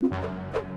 you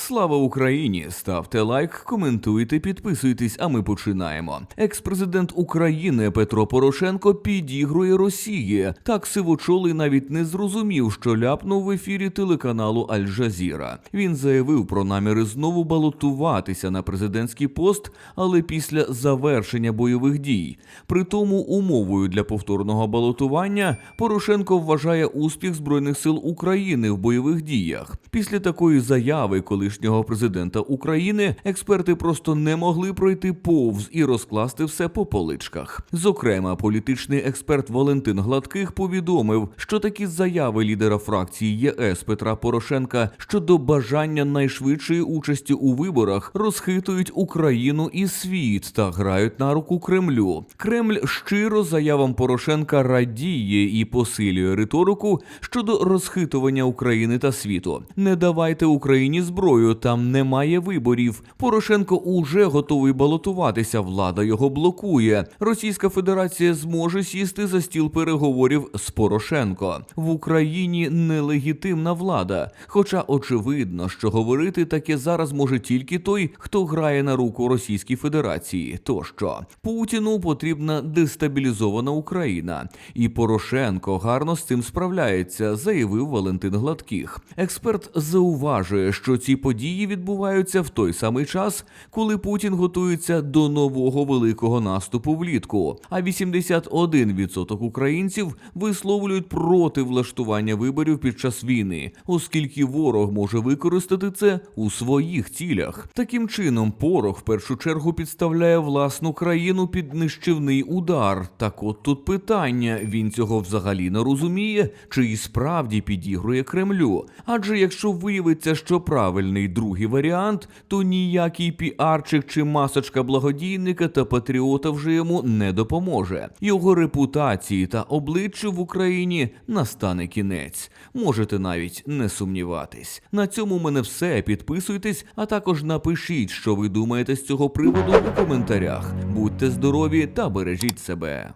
Слава Україні! Ставте лайк, коментуйте, підписуйтесь, а ми починаємо. Екс-президент України Петро Порошенко підігрує Росії. Так сивочолий навіть не зрозумів, що ляпнув в ефірі телеканалу Аль-Джазіра. Він заявив про наміри знову балотуватися на президентський пост, але після завершення бойових дій. При тому умовою для повторного балотування Порошенко вважає успіх збройних сил України в бойових діях. Після такої заяви колишнього президента України експерти просто не могли пройти повз і розкласти все по поличках. Зокрема, політичний експерт Валентин Гладких повідомив, що такі заяви лідера фракції ЄС Петра Порошенка щодо бажання найшвидшої участі у виборах розхитують Україну і світ та грають на руку Кремлю. Кремль щиро заявам Порошенка радіє і посилює риторику щодо розхитування України та світу. Не давайте Україні зброю, там немає виборів. Порошенко уже готовий балотуватися. Влада його блокує. Російська Федерація зможе сісти за стіл переговорів з Порошенко. В Україні нелегітимна влада. Хоча очевидно, що говорити таке зараз може тільки той, хто грає на руку Російській Федерації. Тощо Путіну потрібна дестабілізована Україна, і Порошенко гарно з цим справляється, заявив Валентин Гладких. Експерт зауважує, що ці події відбуваються в той самий час, коли Путін готується до нового великого наступу влітку. А 81% українців висловлюють проти влаштування виборів під час війни, оскільки ворог може використати це у своїх цілях. Таким чином, порох в першу чергу підставляє власну країну під нищівний удар. Так от тут питання: він цього взагалі не розуміє, чи і справді підігрує Кремлю. Адже якщо виявиться, що правильний другий варіант, то ніякий піарчик чи масочка благодійника та патріота вже йому не допоможе. Його репутації та обличчю в Україні настане кінець. Можете навіть не сумніватись. На цьому в мене все. Підписуйтесь, а також напишіть, що ви думаєте з цього приводу у коментарях. Будьте здорові та бережіть себе.